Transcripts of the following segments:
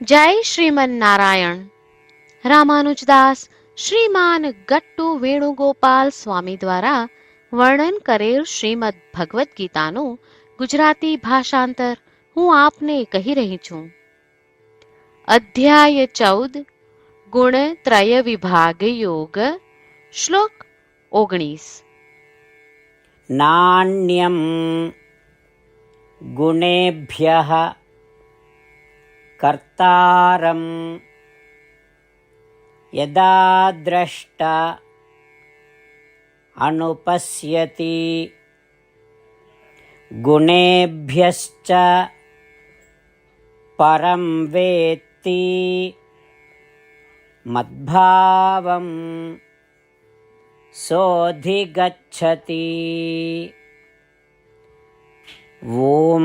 જય શ્રીમન નારાયણ રામાનુજદાસ શ્રીમાન ગટ્ટુ વેણુગોપાલ સ્વામી દ્વારા વર્ણન કરેલ શ્રીમદ ભગવદ્ ગીતાનું ગુજરાતી ભાષાંતર હું આપને કહી રહી છું. અધ્યાય ચૌદ, ગુણ ત્રય વિભાગ યોગ, શ્લોક ઓગણીસ. નાણ્યમ ગુણેભ્ય कर्तारं यदा द्रष्ट अनुपश्यति गुणेभ्यश्च परं वेत्ति मद्भावम् सोऽधिगच्छति ॐ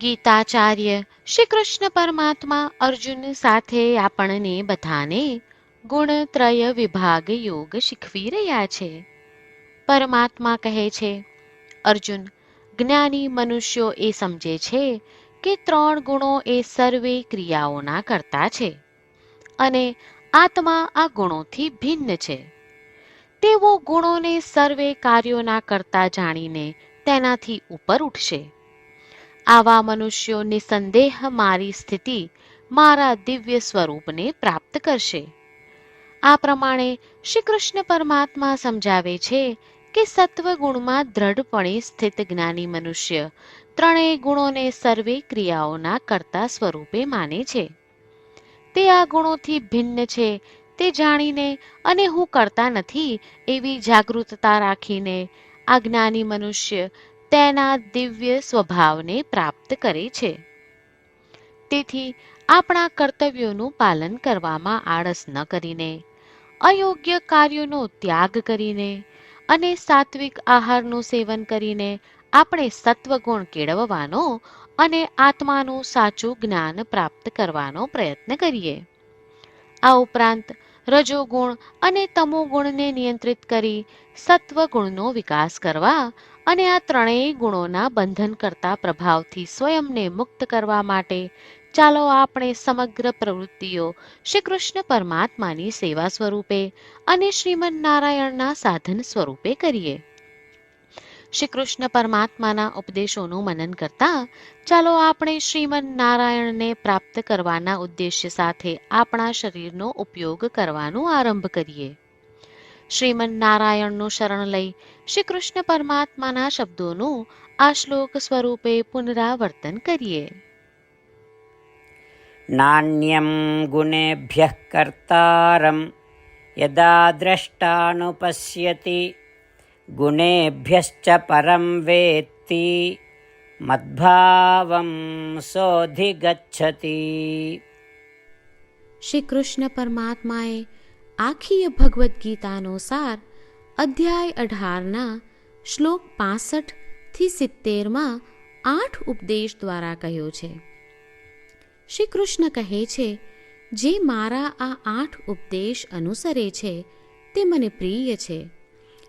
ગીતાચાર્ય શ્રી કૃષ્ણ પરમાત્મા અર્જુન સાથે આપણને બધાને ગુણત્રય વિભાગ યોગ શીખવી રહ્યા છે. પરમાત્મા કહે છે, અર્જુન, જ્ઞાની મનુષ્યો એ સમજે છે કે ત્રણ ગુણો એ સર્વે ક્રિયાઓના કરતા છે અને આત્મા આ ગુણોથી ભિન્ન છે. તેઓ ગુણોને સર્વે કાર્યોના કરતા જાણીને તેનાથી ઉપર ઉઠશે. આવા મનુષ્યો નિસંદેહ મારી સ્થિતિ મારા દિવ્ય સ્વરૂપને પ્રાપ્ત કરશે. આ પ્રમાણે શ્રી કૃષ્ણ પરમાત્મા સમજાવે છે કે સત્વ ગુણમાં દ્રઢપણે સ્થિત જ્ઞાની મનુષ્ય ત્રણેય ગુણોને સર્વે ક્રિયાઓના કરતા સ્વરૂપે માને છે. તે આ ગુણોથી ભિન્ન છે, તે જાણીને અને હું કરતા નથી એવી જાગૃતતા રાખીને આ જ્ઞાની મનુષ્ય તેના દિવ્ય સ્વભાવને પ્રાપ્ત કરે છે. તેથી આપણા કર્તવ્યોનું પાલન કરવામાં આળસ ન કરીને, અયોગ્ય કાર્યોનો ત્યાગ કરીને અને સાત્વિક આહારનું સેવન કરીને આપણે સત્વગુણ કેળવવાનો અને આત્માનું સાચું જ્ઞાન પ્રાપ્ત કરવાનો પ્રયત્ન કરીએ. આ ઉપરાંત રજોગુણ અને તમોગુણને નિયંત્રિત કરી સત્વગુણનો વિકાસ કરવા અને આ ત્રણેય ગુણોના બંધન કરતા પ્રભાવથી સ્વયંને મુક્ત કરવા માટે ચાલો આપણે સમગ્ર પ્રવૃત્તિઓ શ્રી કૃષ્ણ પરમાત્માની સેવા સ્વરૂપે અને શ્રીમદ નારાયણના સાધન સ્વરૂપે કરીએ. શ્રી કૃષ્ણ પરમાત્માના ઉપદેશોનું મનન કરતા, ચાલો આપણે શ્રીમન નારાયણને પ્રાપ્ત કરવાના ઉદ્દેશ્ય સાથે આપણા શરીરનો ઉપયોગ કરવાનો આરંભ કરીએ. શ્રીમન નારાયણનું શરણ લઈ શ્રી કૃષ્ણ પરમાત્માના શબ્દોનું આ શ્લોક સ્વરૂપે પુનરાવર્તન કરીએ. નાન્યમ ગુણેભ્ય કર્તારમ, યદા દ્રષ્ટાનુપશ્યતી गुणेभ्यश्च परं वेत्ति मद्भावं सोऽधिगच्छति શ્રી કૃષ્ણ પરમાત્માએ આખી ભગવદ્ ગીતાનો સાર અધ્યાય અઢારના શ્લોક પાસઠ થી સિત્તેરમાં આઠ ઉપદેશ દ્વારા કહ્યો છે શ્રી કૃષ્ણ કહે છે જે મારા આ આઠ ઉપદેશ અનુસરે છે તે મને પ્રિય છે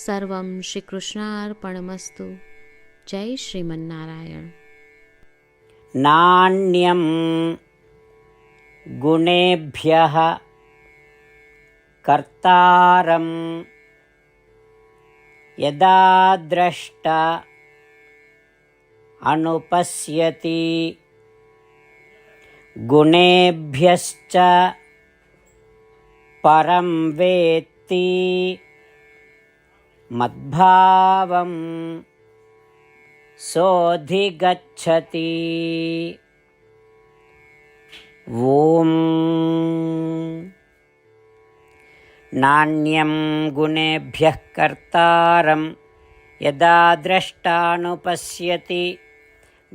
सर्वं श्रीकृष्णार्पणमस्तु। जय श्रीमन्नारायण। नान्यं गुणेभ्यः कर्तारं यदा द्रष्ट अनुपश्यति गुणेभ्यश्च परं वेत्ति मद्भावं सोऽधिगच्छति ॐ नान्यं गुणेभ्यः कर्तारं यदा द्रष्टानुपश्यति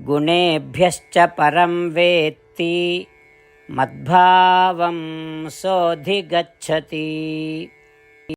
गुणेभ्यश्च परं वेत्ति मद्भावं सोऽधिगच्छति